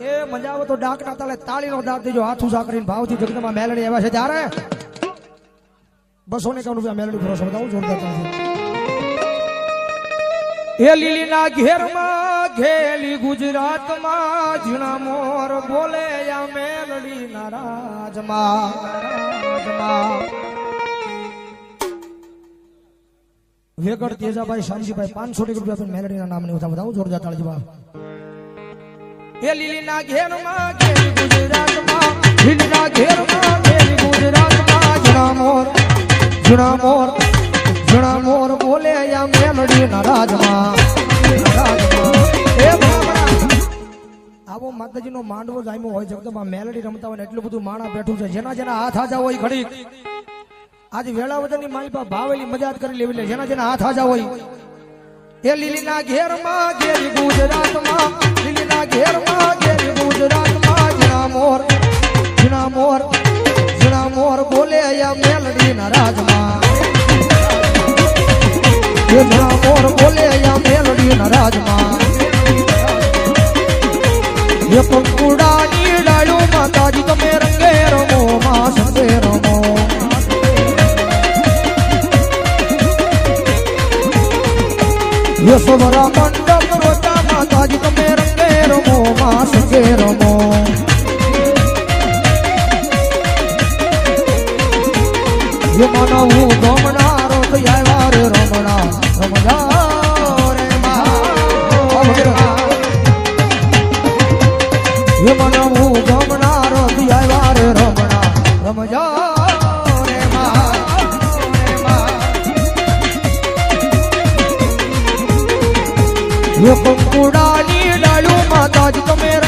એ મજા આવે તો ડાક ના તાલે તાળીનો ડાક દેજો. હાથું ઉસા કરીને ભાવથી જગતમાં મેલડી આવ્યા છે ત્યારે બસો ને કામ રૂપિયા મેલડી ભરોસો બતાવું જોરદાર ચાલશે એ લીલીના ઘેરમાં ઘેલી ગુજરાતમાં ઝીણા મોર બોલે આ મેલડીના રાજમાં. રાજમાં વેગડ તેજાભાઈ શાંતિભાઈ પાંચસો રૂપિયા મેલડીના નામને ઉઠા બતાવું જોરદાર તાળી જવાબ એ લીલીના ઘેરમાં ઘેરી મોર ઝીણા મોર મોર માતાજીનો માંડવો જામ્યો હોય છે. મેલડી રમતા હોય એટલું બધું માણા બેઠું છે. જેના જેના હાથ આજા હોય ઘડી આજે વેળાવદરની માલિપા ભાવેલી મજા કરી લેવી લે. જેના જેના હાથ આજા હોય. એ લીલીના ઘેરમાં ઘેરી ગુજરાતમાં. મેલડીના રાજમાં એ પંકુડાની ડાળું માતાજી તમે રંગે રમો માં સંગે રમો યશોવરા મંડપ રોતા માતાજી તમે રંગે રમો માં સંગે રમો યે મનવું હે પંકુડાની ડાળું માતાજી તમે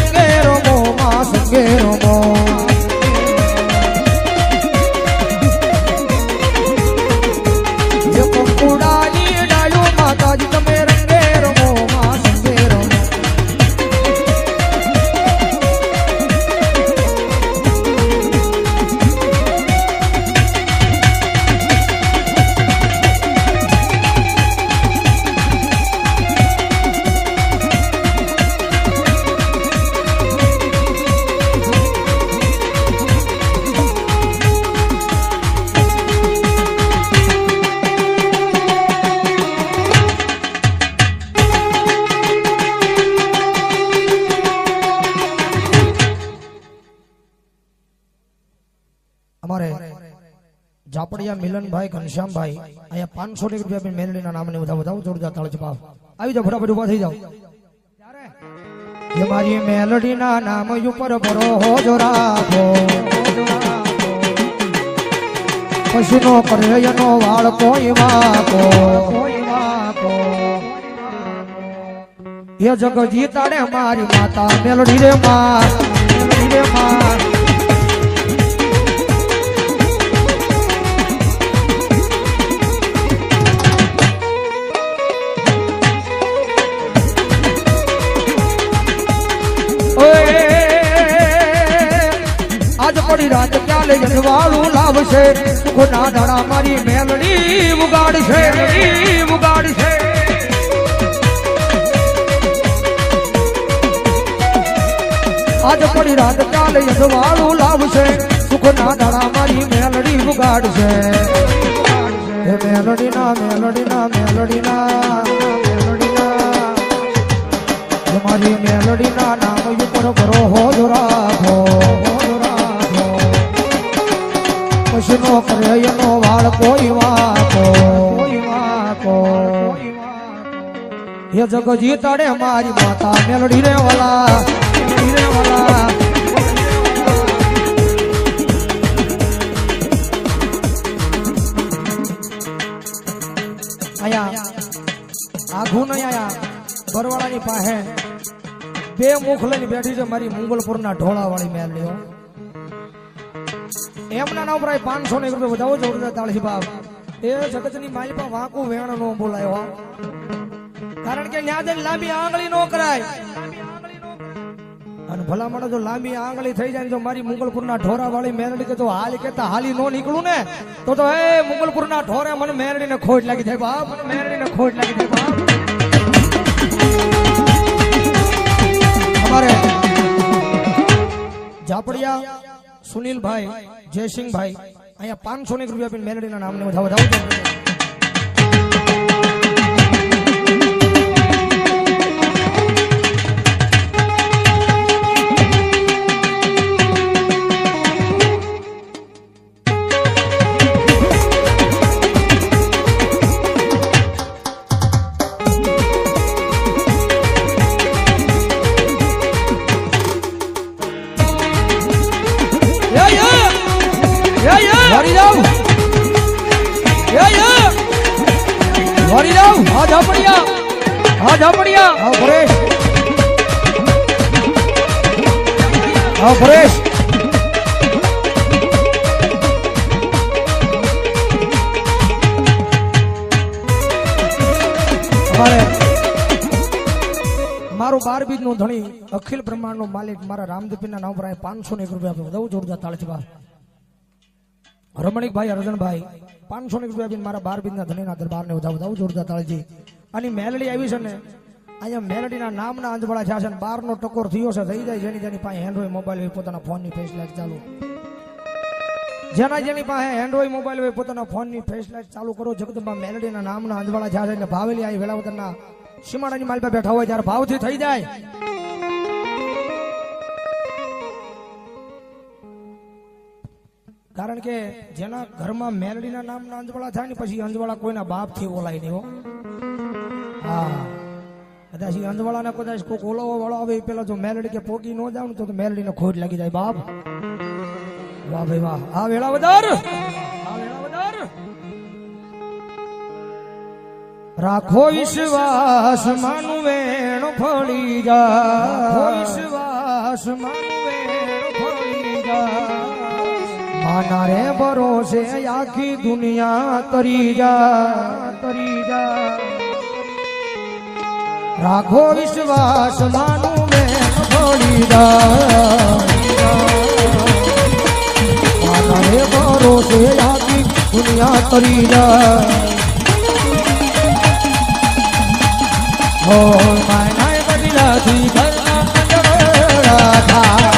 મિલનભાઈ ઘનશ્યામભાઈ અહીંયા પાંચસો રૂપિયા આપીને મેલડીના નામને બધા બધા જોરદાર તાળ જપાવ આવી જાઓ, ફટાફટ ઊભા થઈ જાઓ. મારી મેલડીના નામ ઉપર ભરો જો રાખો. પશુનો કરે એનો વાળ કોઈ વાકો. એ જગ જીતાડે મારી માતા મેલડી રે માં દાડા મારી મેલડી ઉગાડશે ઉગાડશે. આજ પડી રાત ચાલે લઈ જનવાળું લાવશે, સુખના દાડા મારી મેલડી ઉગાડશે. હે મેલડીના મેલડીના મેલડીના મેલડીના. એ જગજી તડે મારી માતા. મેલડી રે વાલા રે વાલા. આયા. આઘું નહીં આયા. બરવાળાની પાસે બે મુખ લઈને બેઠી છે મારી મુંગલપુરના ઢોળા વાળી મેલડીઓ એમના નામ પર પાંચસો ને રૂપિયા વધાવો જોરદાર તાળી બાપ. એ જગતની માઈ પાસે વાંકું વેણ નો બોલાયો. કારણ કે ન્યાદન લાંબી આંગળી નો કરાય. અને ભલામણ જો લાંબી આંગળી થઈ જાય ને જો મારી મુગલપુરના ઢોરા વાળી મેરડી કે તો હાલ કેતા હાલી નો નીકળું ને, તો તો એ મુગલપુરના ઢોરે, મને મેરડીને ખોટ લાગી જાય બાપ, મને મેરડીને ખોટ લાગી જાય બાપ. અમારે જાપડિયા સુનિલભાઈ, જયસિંહભાઈ, અહીંયા પાંચસો ને રૂપિયા મેલડીના નામને વધાવો. ઝાપડિયા હા ઝાપડિયા હા, પરેશ. હા, પરેશ. મારું બાર બીજનું ધણી અખિલ બ્રહ્માંડ નો માલિક મારા રામદીપીના નામ પર પાંચસો ને એક રૂપિયા આપ્યો દઉં જોરદાર તાળી છે બા. રમણીકભાઈ, અર્જનભાઈ, પાંચસો ની રૂપિયા મારા બાર બીજના ધણીના દરબારને વધાવ વધાવ જોરદાર તાળજી અને મેલડી આવી છે ને, અહીંયા મેલડીના નામના અંજવાળા થયા છે ને, બારનો ટકોર થયો છે થઈ જાય જેની જેની પાસે એન્ડ્રોઈડ મોબાઈલ હોય, પોતાના ફોનની ફેસ લાઈટ ચાલુ. જેના જેની પાસે એન્ડ્રોઈડ મોબાઈલ હોય, પોતાના ફોનની ફેસ લાઈટ ચાલુ કરો. જગદંબા મેલડીના નામના અંજવાળા થયા છે ભાવેલી આવી વેળાવદરના સીમાડાની માલ પર બેઠા હોય, ત્યારે ભાવથી થઈ જાય. કારણ કે જેના ઘરમાં મેલડીના નામના અંજવાળા થાય ને પછી અંજવાળા કોઈના બાપથી ઓલાય નહીં હો. હા. કદાચ ઈ અંજવાળાને કદાચ કોઈક ઓલાવો વાળો આવે પેલા જો મેલડી કે પોગી ન જાવ તો તો મેલડીને ખોટ લાગી જાય બાપ. વાહ ભાઈ વાહ. આ વેળા વધાર. રાખો વિશ્વાસ, માનું વેણ ફળી જા. વિશ્વાસ, માનું માના રે ભરોસે આખી દુનિયા તરી જા. તરી જા રાખો વિશ્વાસ માનું મેં ભોળી જા. રે ભરોસે આખી દુનિયા તરી જા. હો માના બદલાથી ઘરના મંડળા થા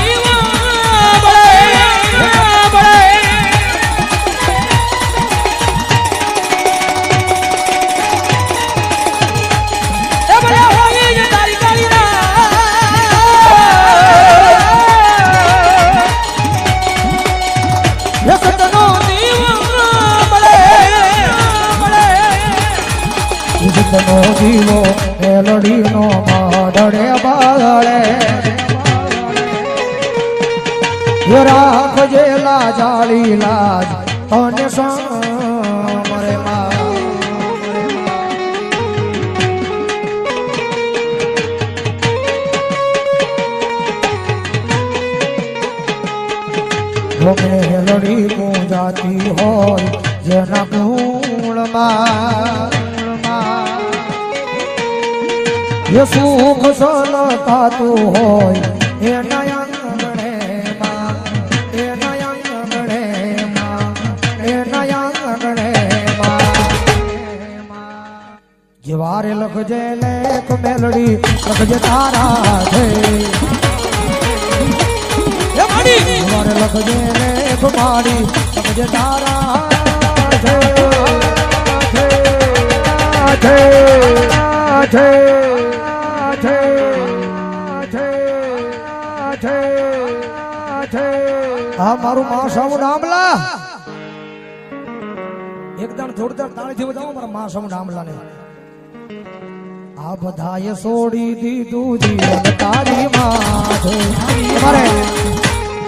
જીવો મેલડીનો માધડે બાદળે. રાખજે લાજ આળી લાજ તને સમરે મા ભોગે પૂજાતી હોય, જેના ગુણમાં એ સુખ સલ થતું હોય એના આંગણે માં એના આંગણે માં એના આંગણે માં. જેવારે લખજે લેખ મેલડી, લખજે તારા છે મારે લખજે લેખ મારી લખજે તારા છે છે મારું માં સામુ એક દાણ જોરદાર તાળી થી બજાવો મારા માં સામુ ને આ બધાએ છોડી દીધું જીવન તારી માં મારે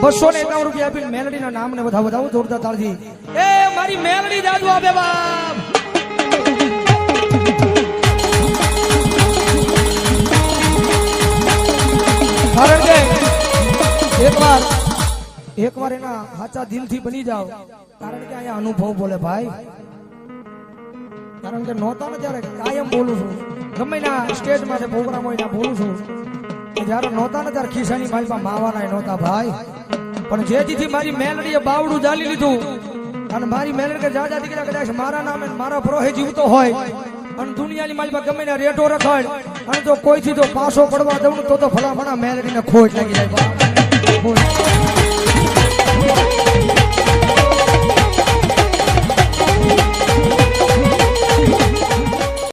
બસો ને એકાવન રૂપિયા આપીને મેલડી ના નામ ને બધા બધા જોરદાર તાળજી એ મારી મેલડી દાદુ આપે બાપ એક વાર એકવાર એના સાચા દિલથી બની જાઓ. કારણ કે અહીંયા અનુભવ બોલે ભાઈ. કારણ કે નહોતા ને ત્યારે કાયમ બોલું છું. ગમે ના સ્ટેજ માટે પ્રોગ્રામ હોય બોલું છું. જ્યારે નહોતા ને ત્યારે ખિસ્સાની પાસે માવાના નહોતા ભાઈ. પણ જેથી મારી મેલડીએ બાવડું જાલી લીધું. અને મારી મેલડી કે જાજા દીકરા કદાચ મારા નામે મારા પ્રોહે જીવતો હોય. અને દુનિયાની પાસે ગમે ના રેટો રખાય. અને જો કોઈથી જો પાછો પડવા દઉં તો તો ભલા મેલડીને ખોટ લાગી જાય.